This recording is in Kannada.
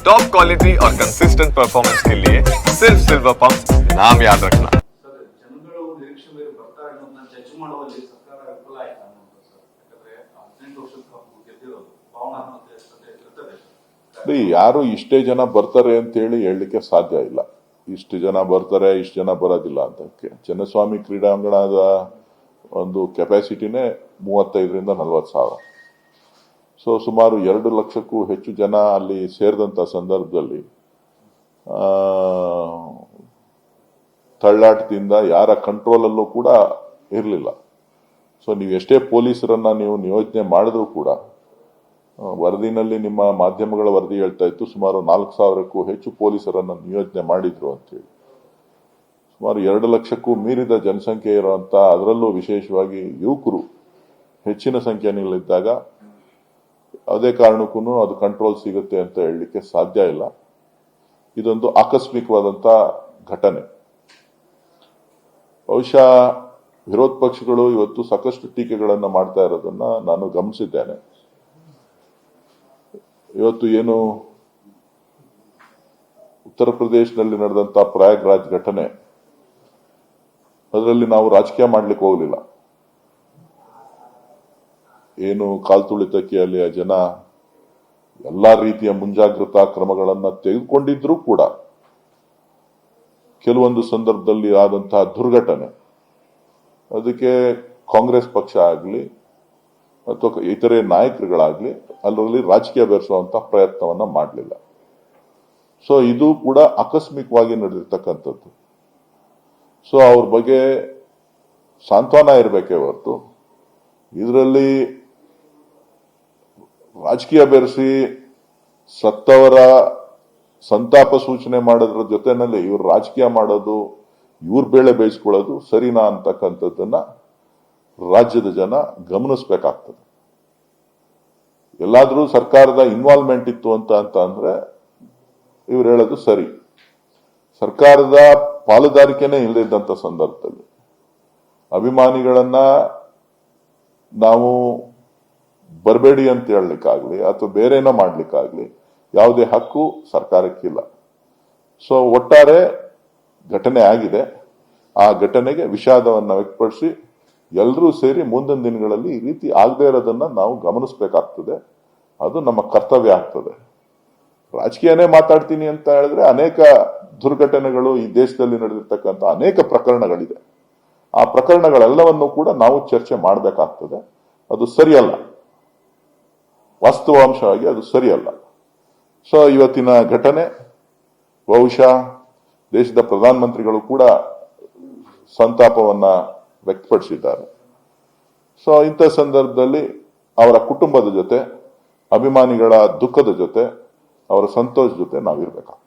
टॉप क्वालिटी और कंसिस्टेंट परफॉर्मेंस के लिए सिर्फ सिल्वर पंप नाम याद रखना ಸರ್ ಜನಗಳು ನಿರೀಕ್ಷೆ ಮೇಲೆ ಬರ್ತಾರೆ ಅನ್ನೋದನ್ನ ಜಡ್ಜ್ ಮಾಡುವಲ್ಲಿ ಸರ್ಕಾರ ವಿಫಲ ಆಯ್ತಾ ಅನ್ನೋದು ಸರ್ ಯಾಕಂದ್ರೆ ಹದಿನೆಂಟು ವರ್ಷದ ಕಪ್ಪು ಗೆದ್ದಿರೋದು ಭಾವನಾತ್ಮಕ ಸ್ಪರ್ಧೆ ಇರ್ತದೆ ಸರ್ ಅದೇ ಯಾರು ಇಷ್ಟೇ ಜನ ಬರ್ತಾರೆ ಅಂತೇಳಿ ಹೇಳಲಿಕ್ಕೆ ಸಾಧ್ಯ ಇಲ್ಲ ಇಷ್ಟು ಜನ ಬರ್ತಾರೆ ಇಷ್ಟು ಜನ ಬರೋದಿಲ್ಲ ಅಂತ ಚಿನ್ನಸ್ವಾಮಿ ಕ್ರೀಡಾಂಗಣದ ಒಂದು ಕೆಪಾಸಿಟಿನೇ ಮೂವತ್ತೈದರಿಂದ ನಲವತ್ತು ಸಾವಿರ ಸೊ ಸುಮಾರು ಎರಡು ಲಕ್ಷಕ್ಕೂ ಹೆಚ್ಚು ಜನ ಅಲ್ಲಿ ಸೇರಿದಂಥ ಸಂದರ್ಭದಲ್ಲಿ ತಳ್ಳಾಟದಿಂದ ಯಾರ ಕಂಟ್ರೋಲಲ್ಲೂ ಕೂಡ ಇರಲಿಲ್ಲ. ಸೊ ನೀವು ಎಷ್ಟೇ ಪೊಲೀಸರನ್ನ ನೀವು ನಿಯೋಜನೆ ಮಾಡಿದ್ರೂ ಕೂಡ ವರದಿನಲ್ಲಿ ನಿಮ್ಮ ಮಾಧ್ಯಮಗಳ ವರದಿ ಹೇಳ್ತಾ ಇತ್ತು, ಸುಮಾರು ನಾಲ್ಕು ಸಾವಿರಕ್ಕೂ ಹೆಚ್ಚು ಪೊಲೀಸರನ್ನು ನಿಯೋಜನೆ ಮಾಡಿದ್ರು ಅಂತೇಳಿ. ಸುಮಾರು ಎರಡು ಲಕ್ಷಕ್ಕೂ ಮೀರಿದ ಜನಸಂಖ್ಯೆ ಇರುವಂತ ಅದರಲ್ಲೂ ವಿಶೇಷವಾಗಿ ಯುವಕರು ಹೆಚ್ಚಿನ ಸಂಖ್ಯೆಯಲ್ಲಿದ್ದಾಗ ಅದೇ ಕಾರಣಕ್ಕೂ ಅದು ಕಂಟ್ರೋಲ್ ಸಿಗುತ್ತೆ ಅಂತ ಹೇಳಲಿಕ್ಕೆ ಸಾಧ್ಯ ಇಲ್ಲ. ಇದೊಂದು ಆಕಸ್ಮಿಕವಾದಂತಹ ಘಟನೆ. ಬಹುಶಃ ವಿರೋಧ ಪಕ್ಷಗಳು ಇವತ್ತು ಸಾಕಷ್ಟು ಟೀಕೆಗಳನ್ನು ಮಾಡ್ತಾ ಇರೋದನ್ನ ನಾನು ಗಮನಿಸಿದ್ದೇನೆ. ಇವತ್ತು ಏನು ಉತ್ತರ ಪ್ರದೇಶದಲ್ಲಿ ನಡೆದಂತ ಪ್ರಯಾಗ್ರಾಜ್ ಘಟನೆ, ಅದರಲ್ಲಿ ನಾವು ರಾಜಕೀಯ ಮಾಡ್ಲಿಕ್ಕೆ ಹೋಗಲಿಲ್ಲ. ಏನು ಕಾಲ್ತುಳಿತಕ್ಕೆ ಅಲ್ಲಿ ಆ ಜನ ಎಲ್ಲಾ ರೀತಿಯ ಮುಂಜಾಗ್ರತಾ ಕ್ರಮಗಳನ್ನು ತೆಗೆದುಕೊಂಡಿದ್ರೂ ಕೂಡ ಕೆಲವೊಂದು ಸಂದರ್ಭದಲ್ಲಿ ಆದಂತಹ ದುರ್ಘಟನೆ. ಅದಕ್ಕೆ ಕಾಂಗ್ರೆಸ್ ಪಕ್ಷ ಆಗಲಿ ಅಥವಾ ಇತರೆ ನಾಯಕರುಗಳಾಗಲಿ ಅದರಲ್ಲಿ ರಾಜಕೀಯ ಬೆರೆಸುವಂತ ಪ್ರಯತ್ನವನ್ನ ಮಾಡಲಿಲ್ಲ. ಸೊ ಇದು ಕೂಡ ಆಕಸ್ಮಿಕವಾಗಿ ನಡೆದಿರ್ತಕ್ಕಂಥದ್ದು. ಸೊ ಅವ್ರ ಬಗ್ಗೆ ಸಾಂತ್ವನ ಇರಬೇಕೇ ಹೊರತು. ಇದರಲ್ಲಿ ರಾಜಕೀಯ ಬೆರೆಸಿ ಸತ್ತವರ ಸಂತಾಪ ಸೂಚನೆ ಮಾಡೋದ್ರ ಜೊತೆನಲ್ಲಿ ಇವ್ರು ರಾಜಕೀಯ ಮಾಡೋದು, ಇವ್ರ ಬೇಳೆ ಬೇಯಿಸ್ಕೊಳ್ಳೋದು ಸರಿನಾ ಅಂತಕ್ಕಂಥದ್ದನ್ನ ರಾಜ್ಯದ ಜನ ಗಮನಿಸಬೇಕಾಗ್ತದೆ. ಎಲ್ಲಾದ್ರೂ ಸರ್ಕಾರದ ಇನ್ವಾಲ್ವ್ಮೆಂಟ್ ಇತ್ತು ಅಂತ ಅಂತ ಅಂದ್ರೆ ಇವ್ರು ಹೇಳೋದು ಸರಿ. ಸರ್ಕಾರದ ಪಾಲುದಾರಿಕೆನೇ ಇಲ್ಲದಿದ್ದಂತ ಸಂದರ್ಭದಲ್ಲಿ ಅಭಿಮಾನಿಗಳನ್ನ ನಾವು ಬರಬೇಡಿ ಅಂತ ಹೇಳಲಿಕ್ಕಾಗ್ಲಿ ಅಥವಾ ಬೇರೇನೋ ಮಾಡ್ಲಿಕ್ಕಾಗ್ಲಿ ಯಾವುದೇ ಹಕ್ಕು ಸರ್ಕಾರಕ್ಕಿಲ್ಲ. ಸೊ ಒಟ್ಟಾರೆ ಘಟನೆ ಆಗಿದೆ. ಆ ಘಟನೆಗೆ ವಿಷಾದವನ್ನು ವ್ಯಕ್ತಪಡಿಸಿ ಎಲ್ಲರೂ ಸೇರಿ ಮುಂದಿನ ದಿನಗಳಲ್ಲಿ ಈ ರೀತಿ ಆಗದೆ ಇರೋದನ್ನ ನಾವು ಗಮನಿಸಬೇಕಾಗ್ತದೆ. ಅದು ನಮ್ಮ ಕರ್ತವ್ಯ ಆಗ್ತದೆ. ರಾಜಕೀಯನೇ ಮಾತಾಡ್ತೀನಿ ಅಂತ ಹೇಳಿದ್ರೆ ಅನೇಕ ದುರ್ಘಟನೆಗಳು ಈ ದೇಶದಲ್ಲಿ ನಡೆದಿರ್ತಕ್ಕಂಥ ಅನೇಕ ಪ್ರಕರಣಗಳಿದೆ. ಆ ಪ್ರಕರಣಗಳೆಲ್ಲವನ್ನು ಕೂಡ ನಾವು ಚರ್ಚೆ ಮಾಡಬೇಕಾಗ್ತದೆ. ಅದು ಸರಿಯಲ್ಲ. ವಾಸ್ತವಾಂಶವಾಗಿ ಅದು ಸರಿಯಲ್ಲ. ಸೊ, ಇವತ್ತಿನ ಘಟನೆ, ಬಹುಶಃ ದೇಶದ ಪ್ರಧಾನಮಂತ್ರಿಗಳು ಕೂಡ ಸಂತಾಪವನ್ನ ವ್ಯಕ್ತಪಡಿಸಿದ್ದಾರೆ. ಸೊ, ಇಂಥ ಸಂದರ್ಭದಲ್ಲಿ ಅವರ ಕುಟುಂಬದ ಜೊತೆ, ಅಭಿಮಾನಿಗಳ ದುಃಖದ ಜೊತೆ, ಅವರ ಸಂತೋಷ ಜೊತೆ ನಾವಿರ್ಬೇಕಾಗ್ತದೆ.